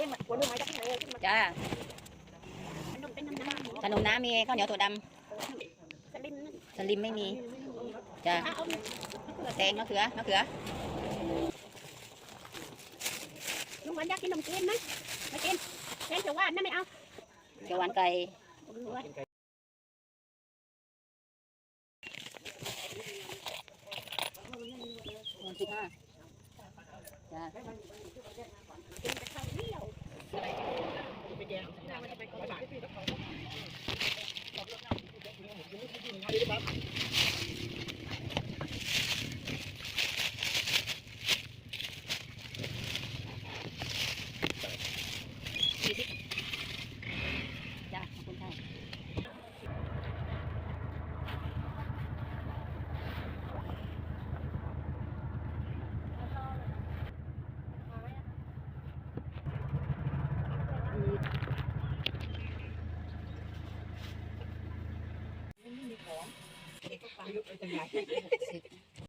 จ้าขนมเป็นน้ำน้ำขนมน้ำมีข้าวเหนียวถั่วดสลิมำสลิมไม่มีจ้าเอาเอาแตงมะเขือมะเขือลุงวันอยากกินขนมจีนไหมไม่กินแกงเขียวหวานนั่นไม่เอาเขียวหวานไก่ลุงวันสิบห้าจ้า จ้าขอบคุณค่ะสิบ